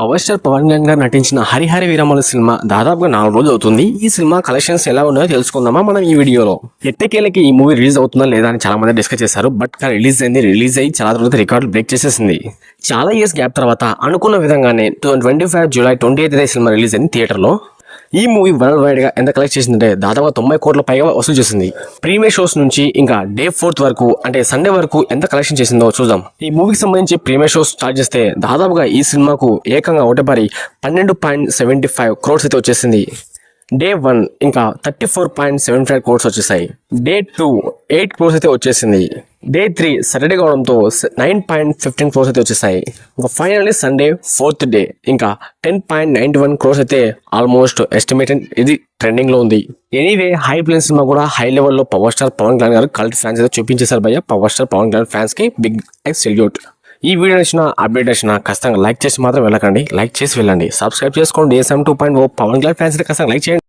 Power star Pawan Kalyan గారు నటించిన Harihara Veera Mallu cinema దాదాపుగా నాలుగు రోజులు అవుతుంది. ఈ సినిమా కలెక్షన్స్ ఎలా ఉన్నాయో తెలుసుకుందామా మనం ఈ వీడియోలో. ఎట్టకేలకి ఈ మూవీ రిలీజ్ అవుతుందా లేదా అని చాలా మంది డిస్కస్ చేశారు. బట్ రిలీజ్ అయింది రిలీజ్ అయ్యి చాలా తర్వాత రికార్డు బ్రేక్ చేసేసింది. చాలా ఇయర్స్ గ్యాప్ తర్వాత అనుకున్న విధంగానే twenty five July twenty eighth cinema release అయింది థియేటర్లో. ఈ మూవీ వరల్డ్ వైడ్గా ఎంత కలెక్ట్ చేసిందంటే దాదాపుగా తొంభై కోట్ల పైగా వసూలు చేసింది. ప్రీమియర్ షోస్ నుంచి ఇంకా డే ఫోర్త్ వరకు అంటే సండే వరకు ఎంత కలెక్షన్ చేసిందో చూద్దాం. ఈ మూవీకి సంబంధించి ప్రీమియర్ షోస్ స్టార్ట్ చేస్తే దాదాపుగా ఈ సినిమాకు ఏకంగా ఒకటేపారి పన్నెండు పాయింట్ సెవెంటీ ఫైవ్ క్రోర్స్ అయితే వచ్చేసింది. డే వన్ ఇంకా thirty four point seven five crores వచ్చేసాయి. డే టూ ఎయిట్ క్రోర్స్ అయితే వచ్చేసింది. డే త్రీ సాటర్డే కావడంతో నైన్ పాయింట్ ఫిఫ్టీన్ క్రోర్స్ అయితే వచ్చేసాయి. ఇంకా ఫైనల్లీ సండే ఫోర్త్ డే ఇంకా ten point ninety one crores అయితే ఆల్మోస్ట్ ఎస్టిమేటెడ్ ఇది ట్రెండింగ్లో ఉంది. ఎనీవే హై ప్లేన్ సినిమా కూడా హై లెవెల్లో power star Pawan Kalyan garu cult fans అయితే చూపించేశారు భయ్య. పవర్ స్టార్ పవన్ కళ్యాణ్ ఫ్యాన్స్కి బిగ్ ఎక్స్ సెల్యూట్ ఈ వీడియో నచ్చిన అప్డేట్ వచ్చిన ఖచ్చితంగా లైక్ చేసి మాత్రం వెళ్ళకండి. లైక్ చేసి వెళ్ళండి. సబ్స్క్రైబ్ చేసుకోండి. ASM two point O Pawan Kalyan fans ఖచ్చితంగా లైక్ చేయండి.